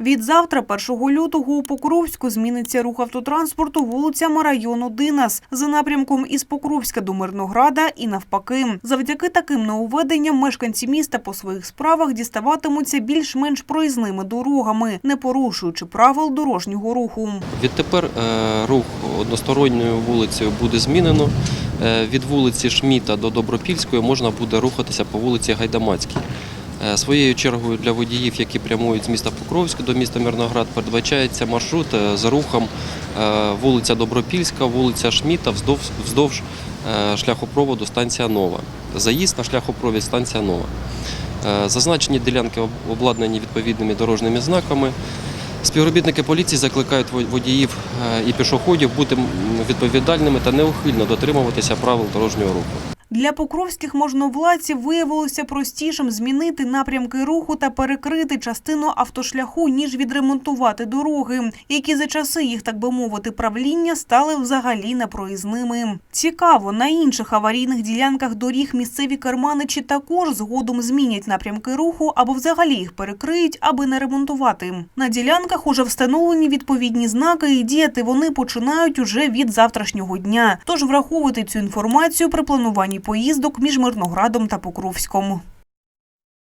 Від завтра, 1 лютого, у Покровську зміниться рух автотранспорту вулицями району Динас за напрямком із Покровська до Мирнограда і навпаки. Завдяки таким нововведенням мешканці міста по своїх справах діставатимуться більш-менш проїзними дорогами, не порушуючи правил дорожнього руху. Відтепер е, рух односторонньою вулицею буде змінено. Е, Від вулиці Шміта до Добропільської можна буде рухатися по вулиці Гайдамацькій. Е, Своєю чергою для водіїв, які прямують з міста Покровськ до міста Мирноград, передбачається маршрут е, з рухом е, вулиця Добропільська, вулиця Шміта вздовж, вздовж шляхопроводу станція Нова. Заїзд на шляхопровід станція Нова. Зазначені ділянки обладнані відповідними дорожніми знаками. Співробітники поліції закликають водіїв і пішоходів бути відповідальними та неухильно дотримуватися правил дорожнього руху. Для покровських можновладців виявилося простішим змінити напрямки руху та перекрити частину автошляху, ніж відремонтувати дороги, які за часи їх, так би мовити, правління стали взагалі непроїзними. Цікаво, на інших аварійних ділянках доріг місцеві керманичі також згодом змінять напрямки руху або взагалі їх перекриють, аби не ремонтувати. На ділянках уже встановлені відповідні знаки, і діяти вони починають уже від завтрашнього дня. Тож враховуйте цю інформацію при плануванні поїздок між Мирноградом та Покровськом.